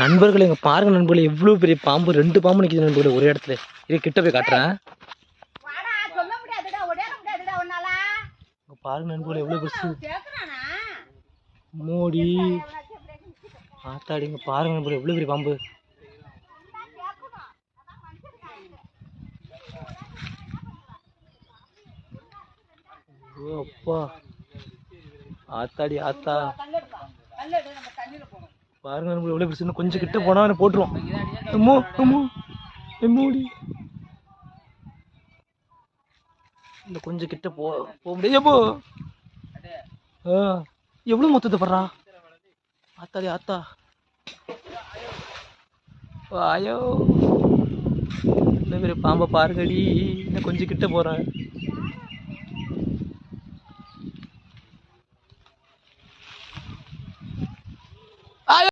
நண்பர்களே இங்க பாருங்க நண்பர்களே எவ்வளவு பெரிய பாம்பு ரெண்டு பாம்பு நிக்குது நண்பர்களே ஒரே இடத்துல. இது கிட்ட போய் காட்டுறேன். பாருங்க நண்பர்களே எவ்வளவு பெருசு. மோடி. ஆத்தாடி இங்க பாருங்க நண்பர்களே எவ்வளவு பெரிய பாம்பு. அப்பா. ஆத்தாடி ஆத்தா. நம்ம பாருங்க நண்பர்களே எவ்வளவு கொஞ்சம் கிட்ட போனால் அவனை போட்டுரும். அம்மோ அம்மோ எம்மோடி. இந்த கொஞ்சம் கிட்ட போ போக முடியாது. போ ஆ எவ்வளோ மொத்தத்தை படுறா? ஆத்தாடி ஆத்தா. ஆயோ இந்த மாதிரி பாம்பை பாருங்கடி இன்னும் கொஞ்சம் கிட்ட போகிறேன்